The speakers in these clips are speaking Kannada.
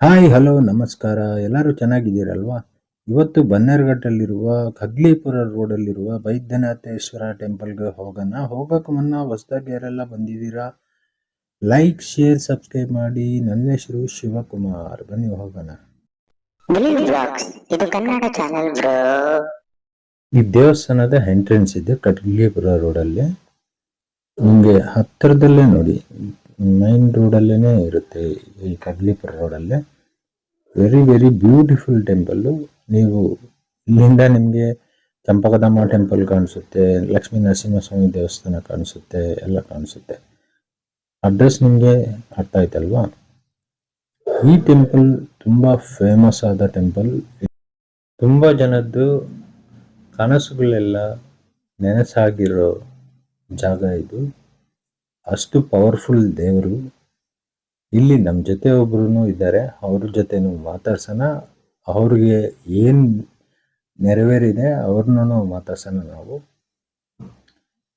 ಹಾಯ್ ಹಲೋ ನಮಸ್ಕಾರ. ಎಲ್ಲರೂ ಚೆನ್ನಾಗಿದ್ದೀರಲ್ವಾ? ಇವತ್ತು ಬನ್ನೇರ್ಘಟ್ಟಲ್ಲಿರುವ ಕಗ್ಲಿಪುರ ರೋಡಲ್ಲಿರುವ ವೈದ್ಯನಾಥೇಶ್ವರ ಟೆಂಪಲ್ಗೆ ಹೋಗೋಣ. ಹೋಗೋಕ್ಕೆ ಮುನ್ನ ಹೊಸದಾಗಿ ಯಾರೆಲ್ಲ ಬಂದಿದ್ದೀರಾ? ಲೈಕ್ ಶೇರ್ ಸಬ್ಸ್ಕ್ರೈಬ್ ಮಾಡಿ. ನನ್ನ ಹೆಸರು ಶಿವಕುಮಾರ್. ಬನ್ನಿ ಹೋಗೋಣ. ಇದು ಕನ್ನಡ ಚಾನೆಲ್ ಈ ದೇವಸ್ಥಾನದ ಎಂಟ್ರೆನ್ಸ್ ಇದೆ ಕಟ್ಗಿಲಿಪುರ ರೋಡಲ್ಲಿ. ನಿಮಗೆ ಹತ್ತಿರದಲ್ಲೇ ನೋಡಿ. ಮೈನ್ ರೋಡಲ್ಲೇ ಇರುತ್ತೆ. ಈ ಕಡ್ಲಿಪುರ ರೋಡಲ್ಲೇ ವೆರಿ ವೆರಿ ಬ್ಯೂಟಿಫುಲ್ ಟೆಂಪಲ್ಲು ನೀವು ಇಲ್ಲಿಂದ ನಿಮಗೆ ಚಂಪಕದಮ್ಮ ಟೆಂಪಲ್ ಕಾಣಿಸುತ್ತೆ, ಲಕ್ಷ್ಮೀ ನರಸಿಂಹಸ್ವಾಮಿ ದೇವಸ್ಥಾನ ಕಾಣಿಸುತ್ತೆ, ಎಲ್ಲ ಕಾಣಿಸುತ್ತೆ. ಅಡ್ರೆಸ್ ನಿಮಗೆ ಅರ್ಥ ಆಯ್ತಲ್ವಾ? ಈ ಟೆಂಪಲ್ ತುಂಬ ಫೇಮಸ್ ಆದ ಟೆಂಪಲ್ ತುಂಬ ಜನದ್ದು ಕನಸುಗಳೆಲ್ಲ ನೆನೆಸಾಗಿರೋ ಜಾಗ ಇದು. ಅಷ್ಟು ಪವರ್ಫುಲ್ ದೇವರು. ಇಲ್ಲಿ ನಮ್ಮ ಜೊತೆ ಒಬ್ಬರು ಇದ್ದಾರೆ. ಅವ್ರ ಜೊತೆನೂ ಮಾತಾಡ್ಸೋಣ. ಅವ್ರಿಗೆ ಏನು ನೆರವೇರಿದೆ ಅವ್ರನ್ನೂ ಮಾತಾಡ್ಸೋಣ ನಾವು.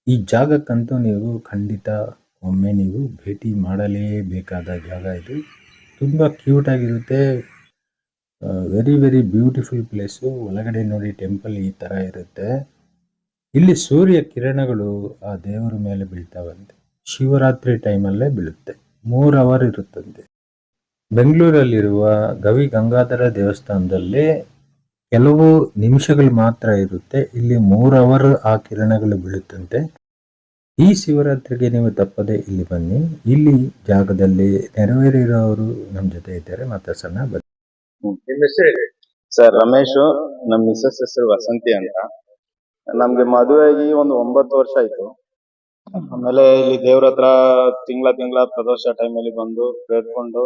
ಈ ಜಾಗಕ್ಕಂತೂ ನೀವು ಖಂಡಿತ ಒಮ್ಮೆ ನೀವು ಭೇಟಿ ಮಾಡಲೇಬೇಕಾದ ಜಾಗ ಇದು. ತುಂಬ ಕ್ಯೂಟ್ ಆಗಿರುತ್ತೆ. ವೆರಿ ವೆರಿ ಬ್ಯೂಟಿಫುಲ್ ಪ್ಲೇಸು ಒಳಗಡೆ ನೋಡಿ ಟೆಂಪಲ್ ಈ ಥರ ಇರುತ್ತೆ. ಇಲ್ಲಿ ಸೂರ್ಯ ಕಿರಣಗಳು ಆ ದೇವರ ಮೇಲೆ ಬೀಳ್ತಾವಂತೆ. ಶಿವರಾತ್ರಿ ಟೈಮಲ್ಲೇ ಬೀಳುತ್ತೆ. ಮೂರ್ ಅವರ್ ಇರುತ್ತಂತೆ. ಬೆಂಗಳೂರಲ್ಲಿರುವ ಗವಿ ಗಂಗಾಧರ ದೇವಸ್ಥಾನದಲ್ಲಿ ಕೆಲವು ನಿಮಿಷಗಳು ಮಾತ್ರ ಇರುತ್ತೆ. ಇಲ್ಲಿ ಮೂರ್ ಅವರ್ ಆ ಕಿರಣಗಳು ಬೀಳುತ್ತಂತೆ. ಈ ಶಿವರಾತ್ರಿಗೆ ನೀವು ತಪ್ಪದೆ ಇಲ್ಲಿ ಬನ್ನಿ. ಇಲ್ಲಿ ಜಾಗದಲ್ಲಿ ನೆರವೇರಿರೋರು ನಮ್ಮ ಜೊತೆ ಇದ್ದಾರೆ. ಮಾತಾಡ್ಸೋಣ ಬನ್ನಿ. ಸರ್ ರಮೇಶ್. ನಮ್ಮ ಮಿಸ್ಸಸ್ ಹೆಸರು ವಸಂತಿ ಅಂತ. ನಮ್ಗೆ ಮದುವೆ ಆಗಿ ಒಂದು ಒಂಬತ್ತು ವರ್ಷ ಆಯ್ತು. ಆಮೇಲೆ ಇಲ್ಲಿ ದೇವ್ರ ಹತ್ರ ತಿಂಗಳ ತಿಂಗಳ ಪ್ರದೋಷ ಟೈಮಲ್ಲಿ ಬಂದು ಬೇಡ್ಕೊಂಡು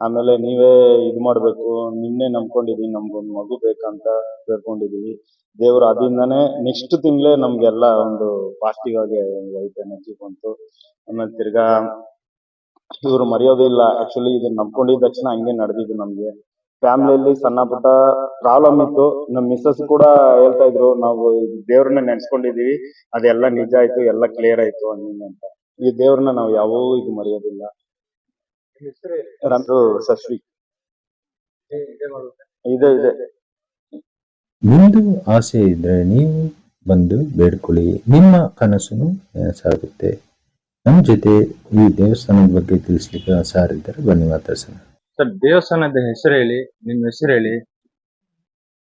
ಆಮೇಲೆ ನೀವೇ ಇದು ಮಾಡ್ಬೇಕು. ನಿನ್ನೆ ನಂಬ್ಕೊಂಡಿದೀವಿ ನಮ್ಗೊಂದು ಮಗು ಬೇಕಂತ ಬೇಡ್ಕೊಂಡಿದೀವಿ ದೇವ್ರು ಅದಿಂದಾನೆ ನೆಕ್ಸ್ಟ್ ತಿಂಗಳೇ ನಮ್ಗೆಲ್ಲ ಒಂದು ಪಾಸಿಟಿವ್ ಆಗಿ ಲೈಫ್ ಎನರ್ಜಿ ಬಂತು. ಆಮೇಲೆ ತಿರ್ಗಾ ಇವ್ರು ಮರೆಯೋದಿಲ್ಲ ಆಕ್ಚುಲಿ ಇದನ್ನ ನಂಬ್ಕೊಂಡಿದ ತಕ್ಷಣ ಹಂಗೆ ನಡೆದಿದ್ದು ನಮ್ಗೆ. ಫ್ಯಾಮಿಲಿಯಲ್ಲಿ ಸಣ್ಣ ಪುಟ್ಟ ಪ್ರಾಬ್ಲಮ್ ಇತ್ತು. ನಮ್ ಮಿಸ್ಸಸ್ ಕೂಡ ಹೇಳ್ತಾ ಇದ್ರು ನಾವು ದೇವ್ರನ್ನ ನೆನ್ಸ್ಕೊಂಡಿದೀವಿ. ಅದೆಲ್ಲ ನಿಜ ಆಯ್ತು ಎಲ್ಲ ಕ್ಲಿಯರ್ ಆಯ್ತು ಅಂತ. ಈ ದೇವ್ರನ್ನ ನಾವು ಯಾವೂ ಇದು ಮರೆಯೋದಿಲ್ಲ. ರಂದು ಸಶ್ವಿ. ಇದೆ ಇದೆ. ನಿಮ್ದು ಆಸೆ ಇದ್ರೆ ನೀವು ಬಂದು ಬೇಡ್ಕೊಳ್ಳಿ. ನಿಮ್ಮ ಕನಸು ನನಸಾಗುತ್ತೆ ನಮ್ಮ ಜೊತೆ ಈ ದೇವಸ್ಥಾನದ ಬಗ್ಗೆ ತಿಳಿಸ್ಲಿಕ್ಕೆ ಸಾರ್ ಇದ್ದಾರೆ ಬನ್ನಿ ಮಾತಾಡ್ಸೋಣ ಸರ್ ದೇವಸ್ಥಾನದ ಹೆಸರು ಹೇಳಿ ನಿಮ್ಮ ಹೆಸರು ಹೇಳಿ.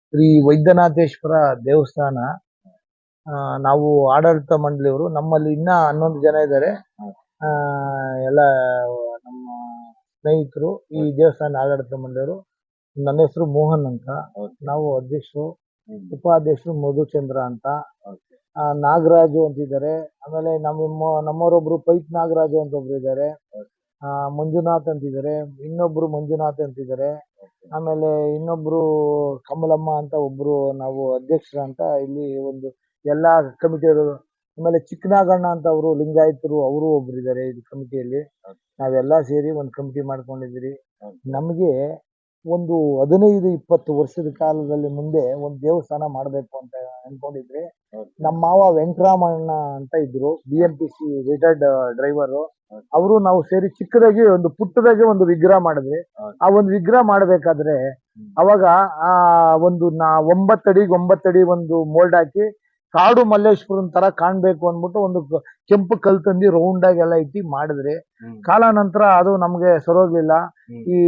ಶ್ರೀ ವೈದ್ಯನಾಥೇಶ್ವರ ದೇವಸ್ಥಾನ. ಆ, ನಾವು ಆಡಳಿತ ಮಂಡಳಿಯವರು ನಮ್ಮಲ್ಲಿ ಇನ್ನ ಹನ್ನೊಂದು ಜನ ಇದ್ದಾರೆ. ಆ, ಎಲ್ಲ ನಮ್ಮ ಸ್ನೇಹಿತರು ಈ ದೇವಸ್ಥಾನ ಆಡಳಿತ ಮಂಡಳಿಯವರು. ನನ್ನ ಹೆಸರು ಮೋಹನ್ ಅಂತ. ನಾವು ಅಧ್ಯಕ್ಷರು ಉಪಾಧ್ಯಕ್ಷರು ಮಧುಚಂದ್ರ ಅಂತ. ಆ, ನಾಗರಾಜು ಅಂತಿದ್ದಾರೆ. ಆಮೇಲೆ ನಮ್ಮ ನಮ್ಮವರೊಬ್ರು ಪೈಪ್ ನಾಗರಾಜು ಅಂತ ಒಬ್ರು ಇದ್ದಾರೆ. ಮಂಜುನಾಥ್ ಅಂತಿದ್ದಾರೆ. ಇನ್ನೊಬ್ರು ಮಂಜುನಾಥ್ ಅಂತಿದ್ದಾರೆ. ಆಮೇಲೆ ಇನ್ನೊಬ್ರು ಕಮಲಮ್ಮ ಅಂತ ಒಬ್ರು ನಾವು ಅಧ್ಯಕ್ಷರ ಅಂತ ಇಲ್ಲಿ ಒಂದು ಎಲ್ಲಾ ಕಮಿಟಿಯವರು ಆಮೇಲೆ ಚಿಕ್ಕನಾಗಣ್ಣ ಅಂತ ಅವರು ಲಿಂಗಾಯತರು, ಅವರು ಒಬ್ರು ಇದ್ದಾರೆ ಇದು ಕಮಿಟಿಯಲ್ಲಿ. ನಾವೆಲ್ಲ ಸೇರಿ ಒಂದು ಕಮಿಟಿ ಮಾಡ್ಕೊಂಡಿದ್ದೀರಿ. ನಮಗೆ ಒಂದು ಹದಿನೈದು, ಇಪ್ಪತ್ತು ವರ್ಷದ ಕಾಲದಲ್ಲಿ ಮುಂದೆ ಒಂದು ದೇವಸ್ಥಾನ ಮಾಡಬೇಕು ಅಂತ ಅನ್ಕೊಂಡಿದ್ರಿ ನಮ್ಮ ಮಾವ ವೆಂಕಟರಾಮಣ್ಣ ಅಂತ ಇದ್ರು. B M P C retired driver ಅವರು ನಾವು ಸೇರಿ ಚಿಕ್ಕದಾಗಿ ಒಂದು ಪುಟ್ಟದಾಗಿ ಒಂದು ವಿಗ್ರಹ ಮಾಡಿದ್ವಿ. ಆ ಒಂದು ವಿಗ್ರಹ ಮಾಡ್ಬೇಕಾದ್ರೆ ಅವಾಗ ಆ ಒಂದು ನಾ ಒಂಬತ್ತಡಿಗೆ ಒಂಬತ್ತಡಿ ಒಂದು ಮೋಲ್ಡ್ ಹಾಕಿ ಕಾಡು ಮಲ್ಲೇಶ್ವರನ್ ತರ ಕಾಣ್ಬೇಕು ಅಂದ್ಬಿಟ್ಟು ಒಂದು ಕೆಂಪು ಕಲ್ ತಂದಿ ರೌಂಡ್ ಆಗಿ ಎಲ್ಲ ಇಟ್ಟು ಮಾಡಿದ್ರಿ. ಕಾಲಾನಂತರ ಅದು ನಮ್ಗೆ ಸರೋಗ್ಲಿಲ್ಲ ಈ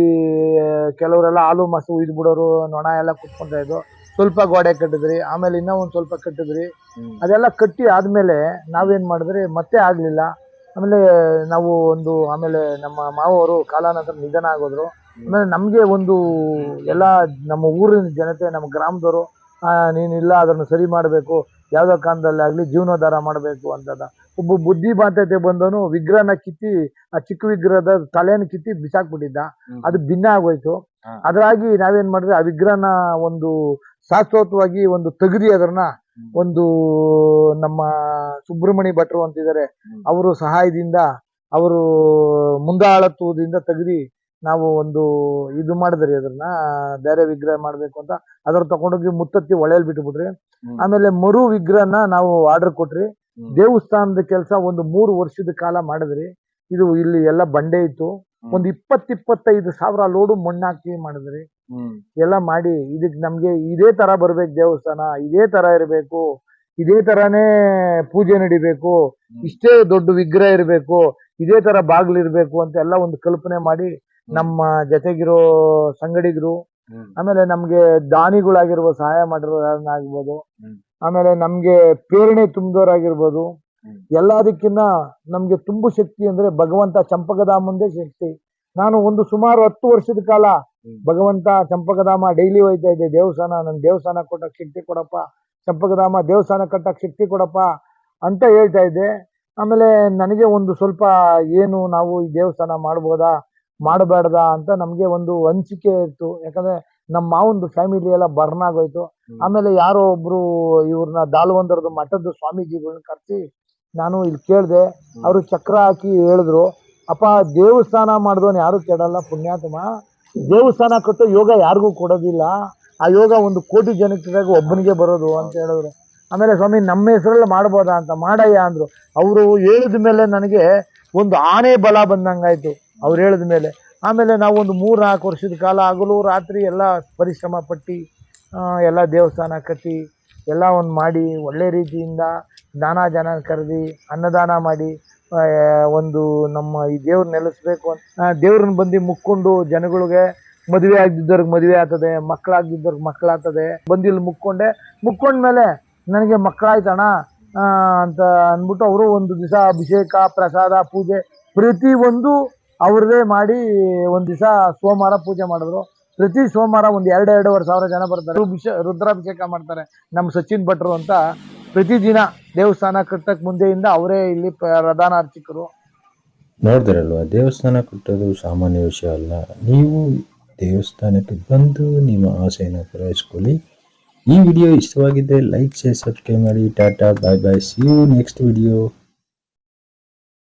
ಕೆಲವರೆಲ್ಲ ಹಾಲು ಮಸು ಇದ್ ಬಿಡೋರು ನೊಣ ಎಲ್ಲ ಕುತ್ಕೊಂತ ಇದ್ದು ಸ್ವಲ್ಪ ಗೋಡೆ ಕಟ್ಟಿದ್ರಿ ಆಮೇಲೆ ಇನ್ನೂ ಒಂದ್ ಸ್ವಲ್ಪ ಕಟ್ಟಿದ್ರಿ. ಅದೆಲ್ಲ ಕಟ್ಟಿ ಆದ್ಮೇಲೆ ನಾವೇನ್ ಮಾಡಿದ್ರಿ ಮತ್ತೆ ಆಗ್ಲಿಲ್ಲ. ಆಮೇಲೆ ನಾವು ಒಂದು ಆಮೇಲೆ ನಮ್ಮ ಮಾವವರು ಕಾಲಾನಂತರ ನಿಧನ ಆಗೋದ್ರು. ಆಮೇಲೆ ನಮಗೆ ಒಂದು ಎಲ್ಲ ನಮ್ಮ ಊರಿನ ಜನತೆ ನಮ್ಮ ಗ್ರಾಮದವರು ನೀನಿಲ್ಲ ಅದನ್ನು ಸರಿ ಮಾಡಬೇಕು. ಯಾವ್ದೋ ಕಾಲದಲ್ಲಿ ಆಗ್ಲಿ ಜೀವನೋದ್ಧಾರ ಮಾಡಬೇಕು ಅಂತದ. ಒಬ್ಬ ಬುದ್ಧಿ ಬಾಧ್ಯತೆ ಬಂದವನು ವಿಗ್ರಹನ ಕಿತ್ತಿ ಆ ಚಿಕ್ಕ ವಿಗ್ರಹದ ತಲೆಯನ್ನು ಕಿತ್ತಿ ಬಿಸಾಕ್ಬಿಟ್ಟಿದ್ದ. ಅದು ಭಿನ್ನ ಆಗೋಯ್ತು. ಅದ್ರಾಗಿ ನಾವೇನ್ ಮಾಡಿದ್ರೆ ಆ ವಿಗ್ರಹನ ಒಂದು ಶಾಶ್ವತವಾಗಿ ಒಂದು ತೆಗೆದಿ ಅದನ್ನ ಒಂದು ನಮ್ಮ ಸುಬ್ರಹ್ಮಣ್ಯ ಭಟ್ರು ಅಂತಿದ್ದಾರೆ. ಅವರು ಸಹಾಯದಿಂದ ಅವರು ಮುಂದಾಳತ್ವದಿಂದ ತೆಗೆದಿ ನಾವು ಒಂದು ಇದು ಮಾಡಿದ್ರಿ ಅದನ್ನ ಬೇರೆ ವಿಗ್ರಹ ಮಾಡ್ಬೇಕು ಅಂತ. ಅದ್ರ ತಗೊಂಡೋಗಿ ಮುತ್ತತ್ತಿ ಒಳೆಯಲ್ಲಿ ಬಿಟ್ಬಿಟ್ರಿ. ಆಮೇಲೆ ಮರು ವಿಗ್ರಹನ ನಾವು ಆರ್ಡರ್ ಕೊಟ್ರಿ. ದೇವಸ್ಥಾನದ ಕೆಲಸ ಒಂದು ಮೂರು ವರ್ಷದ ಕಾಲ ಮಾಡಿದ್ರಿ. ಇದು ಇಲ್ಲಿ ಎಲ್ಲ ಬಂಡೆ ಇತ್ತು. ಒಂದ್ ಇಪ್ಪತ್ ಇಪ್ಪತ್ತೈದು ಸಾವಿರ ಲೋಡು ಮಣ್ಣಾಕಿ ಮಾಡಿದ್ರಿ. ಎಲ್ಲ ಮಾಡಿ ಇದಕ್ ನಮ್ಗೆ ಇದೇ ತರ ಬರ್ಬೇಕು ದೇವಸ್ಥಾನ ಇದೇ ತರ ಇರಬೇಕು ಇದೇ ತರಾನೇ ಪೂಜೆ ನಡಿಬೇಕು ಇಷ್ಟೇ ದೊಡ್ಡ ವಿಗ್ರಹ ಇರಬೇಕು ಇದೇ ತರ ಬಾಗ್ಲು ಇರ್ಬೇಕು ಅಂತ ಎಲ್ಲ ಒಂದು ಕಲ್ಪನೆ ಮಾಡಿ ನಮ್ಮ ಜೊತೆಗಿರೋ ಸಂಗಡಿಗರು. ಆಮೇಲೆ ನಮ್ಗೆ ದಾನಿಗಳಾಗಿರ್ಬೋದು ಸಹಾಯ ಮಾಡಿರೋರಾಗಿರ್ಬೋದು ಆಗ್ಬೋದು ಆಮೇಲೆ ನಮ್ಗೆ ಪ್ರೇರಣೆ ತುಂಬಿದವರಾಗಿರ್ಬೋದು. ಎಲ್ಲದಕ್ಕಿನ್ನ ನಮ್ಗೆ ತುಂಬು ಶಕ್ತಿ ಅಂದ್ರೆ ಭಗವಂತ ಚಂಪಕಧಾಮಂದೇ ಶಕ್ತಿ. ನಾನು ಒಂದು ಸುಮಾರು ಹತ್ತು ವರ್ಷದ ಕಾಲ ಭಗವಂತ ಚಂಪಕಧಾಮ ಡೈಲಿ ಹೋಯ್ತಾ ಇದ್ದೆ. ದೇವಸ್ಥಾನ ನನ್ ದೇವಸ್ಥಾನ ಕೊಟ್ಟಕ್ ಶಕ್ತಿ ಕೊಡಪ್ಪ. ಚಂಪಕಧಾಮ ದೇವಸ್ಥಾನ ಕಟ್ಟಕ್ ಶಕ್ತಿ ಕೊಡಪ್ಪ ಅಂತ ಹೇಳ್ತಾ ಇದ್ದೆ. ಆಮೇಲೆ ನನಗೆ ಒಂದು ಸ್ವಲ್ಪ ಏನು ನಾವು ಈ ದೇವಸ್ಥಾನ ಮಾಡ್ಬೋದಾ ಮಾಡಬೇಡ್ದ ಅಂತ ನಮ್ಗೆ ಒಂದು ಹಂಚಿಕೆ ಇತ್ತು. ಯಾಕಂದ್ರೆ ನಮ್ಮ ಮಾವಂದು ಫ್ಯಾಮಿಲಿ ಎಲ್ಲ ಬರ್ನ್ ಆಗೋಯ್ತು ಆಮೇಲೆ ಯಾರೋ ಒಬ್ರು ಇವ್ರನ್ನ ದಾಲ್ವಂದರದ ಮಠದ ಸ್ವಾಮೀಜಿಗಳನ್ನ ಕರ್ಸಿ ನಾನು ಇಲ್ಲಿ ಕೇಳಿದೆ ಅವರು ಚಕ್ರ ಹಾಕಿ ಹೇಳಿದ್ರು ಅಪ್ಪ ದೇವಸ್ಥಾನ ಮಾಡಿದವನು ಯಾರು ಕೆಡಲ್ಲ ಪುಣ್ಯಾತ್ಮ. ದೇವಸ್ಥಾನ ಕೊಟ್ಟು ಯೋಗ ಯಾರಿಗೂ ಕೊಡೋದಿಲ್ಲ. ಆ ಯೋಗ ಒಂದು ಕೋಟಿ ಜನಕ್ಕೆ ಒಬ್ಬನಿಗೆ ಬರೋದು ಅಂತ ಹೇಳಿದ್ರು. ಆಮೇಲೆ ಸ್ವಾಮಿ ನಮ್ಮ ಹೆಸರಲ್ಲಿ ಮಾಡ್ಬೋದಾ ಅಂತ ಮಾಡಯ್ಯ ಅಂದ್ರು. ಅವರು ಹೇಳಿದ ಮೇಲೆ ನನಗೆ ಒಂದು ಆನೆ ಬಲ ಬಂದಂಗಾಯಿತು ಅವ್ರು ಹೇಳಿದ ಮೇಲೆ. ಆಮೇಲೆ ನಾವು ಒಂದು ಮೂರು ನಾಲ್ಕು ವರ್ಷದ ಕಾಲ ಆಗಲು ರಾತ್ರಿ ಎಲ್ಲ ಪರಿಶ್ರಮ ಪಟ್ಟು ಎಲ್ಲ ದೇವಸ್ಥಾನ ಕಟ್ಟಿ ಎಲ್ಲ ಒಂದು ಮಾಡಿ ಒಳ್ಳೆ ರೀತಿಯಿಂದ ದಾನ ಜನ ಕರೆದಿ ಅನ್ನದಾನ ಮಾಡಿ ಒಂದು ನಮ್ಮ ಈ ದೇವ್ರ ನೆಲೆಸ್ಬೇಕು ಅಂತ ದೇವ್ರನ್ನ ಬಂದು ಮುಕ್ಕೊಂಡು ಜನಗಳಿಗೆ ಮದುವೆ ಆಗದಿದ್ದವ್ರಿಗೆ ಮದುವೆ ಆಗ್ತದೆ ಮಕ್ಕಳಾಗದಿದ್ದವ್ರಿಗೆ ಮಕ್ಕಳಾಗ್ತದೆ ಬಂದು ಇಲ್ಲಿ ಮುಕ್ಕೊಂಡೆ, ಮುಕ್ಕೊಂಡ್ಮೇಲೆ ನನಗೆ ಮಕ್ಕಳಾಯ್ತಣ ಅಂತ ಅಂದ್ಬಿಟ್ಟು ಅವರು ಒಂದು ದಿವಸ ಅಭಿಷೇಕ, ಪ್ರಸಾದ, ಪೂಜೆ ಪ್ರತಿ ಒಂದು ಅವ್ರದೇ ಮಾಡಿ ಒಂದು ದಿವಸ ಸೋಮವಾರ ಪೂಜೆ ಮಾಡಿದ್ರು. ಪ್ರತಿ ಸೋಮವಾರ ಒಂದು ಎರಡು, ಎರಡೂವರೆ ಸಾವಿರ ಜನ ಬರ್ತಾರೆ. ರುಭಿಷ- ರುದ್ರಾಭಿಷೇಕ ಮಾಡ್ತಾರೆ ನಮ್ಮ ಸಚಿನ್ ಭಟ್ರು ಅಂತ ಪ್ರತಿದಿನ ದೇವಸ್ಥಾನ ಕಟ್ಟಕ್ ಮುಂದೆಯಿಂದ ಅವರೇ ಇಲ್ಲಿ ಪ್ರಧಾನ ಅರ್ಚಕರು. ನೋಡಿದ್ರಲ್ವಾ ದೇವಸ್ಥಾನ ಕಟ್ಟೋದು ಸಾಮಾನ್ಯ ವಿಷಯ ಅಲ್ಲ. ನೀವು ದೇವಸ್ಥಾನಕ್ಕೆ ಬಂದು ನಿಮ್ಮ ಆಸೆಯನ್ನು ಪೂರೈಸ್ಕೊಳ್ಳಿ. ಈ ವಿಡಿಯೋ ಇಷ್ಟವಾಗಿದ್ದರೆ ಲೈಕ್, ಶೇರ್, ಸಬ್ಸ್ಕ್ರೈಬ್ ಮಾಡಿ. Tata, bye bye. See you next video